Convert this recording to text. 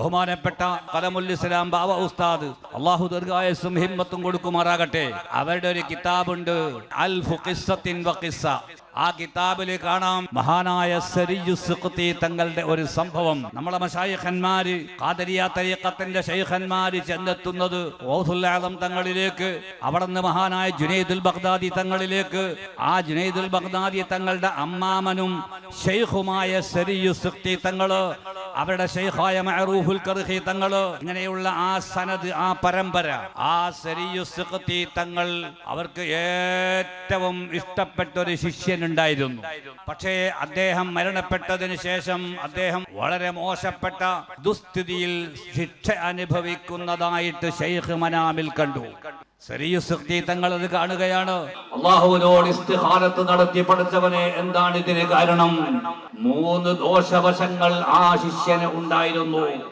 ബഹുമാനപ്പെട്ട കലമുൽ ഇസ്ലാം ബാബ ഉസ്താദ് അള്ളാഹു ദീർഘായസും ഹിമ്മത്തും കൊടുക്കുമാറാകട്ടെ. അവരുടെ ഒരു കിതാബുണ്ട് അൽ ഫുഖിസ്സത്തിൻ വഖിസ്സ ആ കിതാബിൽ കാണാം മഹാനായ സരിയുസുഖത്തി തങ്ങളുടെ ഒരു സംഭവം. നമ്മളെ മഷായിഖന്മാര് ഖാദരിയ തരീഖത്തിന്റെ ഷെയ്ഖന്മാര് ചെന്നെത്തുന്നത് ഓസുല്ലാദം തങ്ങളിലേക്ക് അവിടെ നിന്ന് മഹാനായ ജുനൈദുൽ ബഗ്ദാദി തങ്ങളിലേക്ക്. ആ ജുനൈദുൽ ബഗ്ദാദി തങ്ങളുടെ അമ്മാമനും ഷെയ്ഖുമായ സരിയുസുഖത്തി തങ്ങൾ അവരുടെ ഷെയ്ഖായ മഅറൂഫുൽ കർഹി തങ്ങൾ ഇങ്ങനെയുള്ള ആ സനദ് ആ പരമ്പര ആ സരിയു സുഖ്തി തങ്ങൾ അവർക്ക് ഏറ്റവും ഇഷ്ടപ്പെട്ട ഒരു ശിഷ്യനുണ്ടായിരുന്നു. പക്ഷേ അദ്ദേഹം മരണപ്പെട്ടതിന് ശേഷം അദ്ദേഹം വളരെ മോശപ്പെട്ട ദുസ്ഥിതിയിൽ ശിക്ഷ അനുഭവിക്കുന്നതായിട്ട് ഷെയ്ഖ് മനാമിൽ കണ്ടു. തങ്ങൾ അത് കാണുകയാണ്. അള്ളാഹുവിനോട് ഇസ്തിഹാരത്ത് നടത്തി പഠിച്ചവനെ എന്താണ് ഇതിന് കാരണം? മൂന്ന് ദോഷവശങ്ങൾ ആ ശിഷ്യന് ഉണ്ടായിരുന്നു.